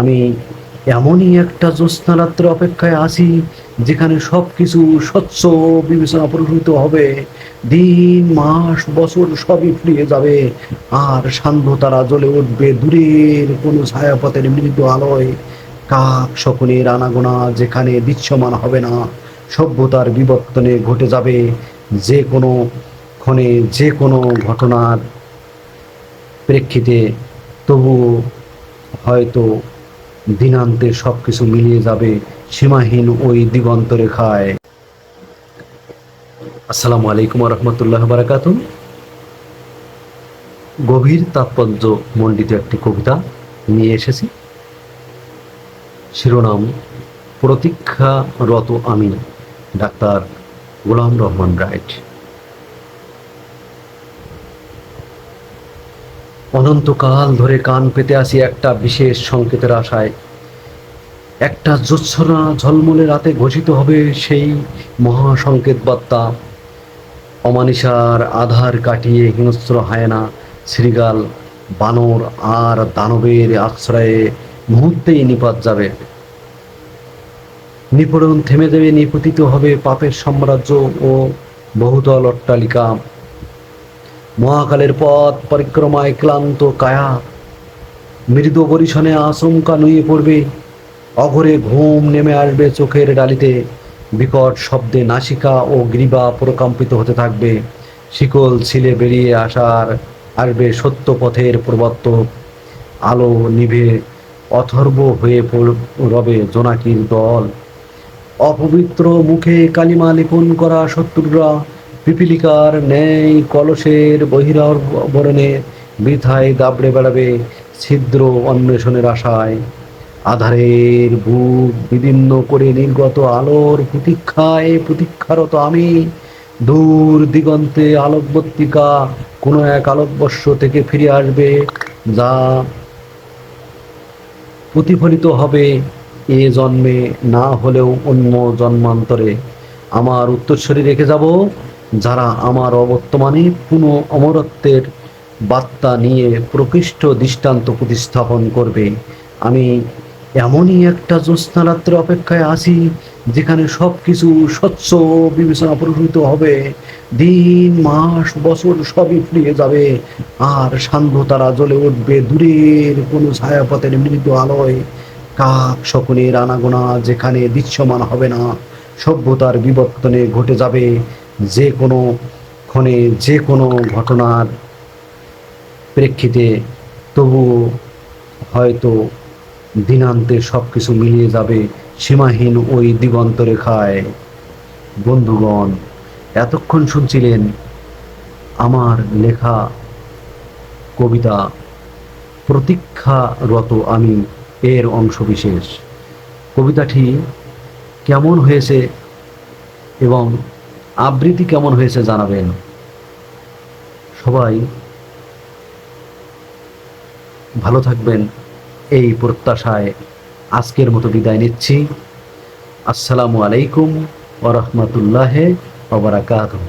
আমি এমনই একটা জ্যোৎস্না রাত্রে অপেক্ষায় আছি, যেখানে সব কিছু স্বচ্ছ বিবেচনা পরিহিত হবে। দিন, মাস, বছর সবই ফুরিয়ে যাবে। আর সান্ধ্য তারা জ্বলে উঠবে দূরের কোনো ছায়াপথের মৃদু আলোয়। কাক শকুনের আনাগোনা যেখানে দৃশ্যমান হবে না, সভ্যতার বিবর্তনে ঘটে যাবে যে কোনো ক্ষণে, যে কোনো ঘটনার প্রেক্ষিতে। তবু হয়তো দিনান্তে সব কিছু মিলিয়ে যাবে সীমাহীন ওই দিগন্ত রেখায়। আসসালামু আলাইকুম রহমতুল্লাহ বারাকাতু গভীর তাৎপর্য মণ্ডিত একটি কবিতা নিয়ে এসেছি। শিরোনাম, প্রতীক্ষারত আমি ডাক্তার গোলাম রহমান রাইট অনন্তকাল ধরে কান পেতে আসি একটা বিশেষ সংকেতের আশায়। একটা জ্যোৎসনা ঝলমলে রাতে ঘোষিত হবে সেই মহাসংকেত বার্তা। অমানিসার আধার কাটিয়ে হিংস্র হায়না শ্রীগাল বানর আর দানবের আশ্রয়ে মুহূর্তেই নিপাত যাবে। নিপীড়ন থেমে দেবে নিপতিত হবে পাপের সাম্রাজ্য ও বহুতল অট্টালিকা। মহাকালের পথ পরিক্রমায় ক্লান্ত কায়া। মৃদু পরিশনে আশঙ্কা নুয়ে পড়বে। অঘরে ঘুম নেমে আসবে চোখের ডালিতে। বিকট শব্দে নাসিকা ও গ্রীবা প্রকম্পিত হতে থাকবে। শিকল ছিলে বেরিয়ে আসার আসবে সত্য পথের প্রবর্তক। আলো নিভে অথর্ব হয়ে রবে জোনাকির দল। অপবিত্র মুখে কালিমা লিপন করা শত্রুরা পিপিলিকার ন্যায় কলসের বহিরাবরণে বৃথায় দাবড়ে বেড়াবে ছিদ্র অন্বেষণের আশায়। আধারের বুক বিদীর্ণ করে নির্গত আলোর প্রতীক্ষায় প্রতীক্ষারত আমি, দূর দিগন্তে আলোকবর্তিকা কোনো এক আলোকবর্ষ থেকে ফিরে আসবে যা প্রতিফলিত হবে এ জন্মে, না হলেও অন্য জন্মান্তরে। আমার উত্তরস্বরী রেখে যাব যারা আমার অবর্তমানে পুনঃ অমরত্বের বার্তা নিয়ে প্রকৃষ্ট দৃষ্টান্ত প্রতিস্থাপন করবে, আমি এমনই একটা জ্যোৎস্না রাত্রে অপেক্ষায় আছি, যেখানে সব কিছু স্বচ্ছ বিবেচনা পরিহিত হবে। দিন, মাস, বছর সবই ফুরিয়ে যাবে, আর সান্ধ্য তারা জ্বলে উঠবে দূরের কোনো ছায়াপথের মৃদু আলোয়। কাক শকুনের আনাগোনা যেখানে দৃশ্যমান হবে না, সভ্যতার বিবর্তনে ঘটে যাবে যে কোনো ক্ষণে যে কোনো ঘটনার প্রেক্ষিতে তবুও হয়তো দিনান্তে সব কিছু মিলিয়ে যাবে সীমাহীন ওই দিগন্ত রেখায়। বন্ধুগণ, এতক্ষণ শুনছিলেন আমার লেখা কবিতা প্রতীক্ষারত আমি এর অংশবিশেষ। কবিতাটি কেমন হয়েছে এবং আবৃত্তি কেমন হয়েছে জানাবেন? সবাই ভালো থাকবেন, এই প্রত্যাশায় আজকের মতো বিদায় নিচ্ছি। আসসালামু আলাইকুম ওরহমতুল্লাহ ওবরাকাতুহ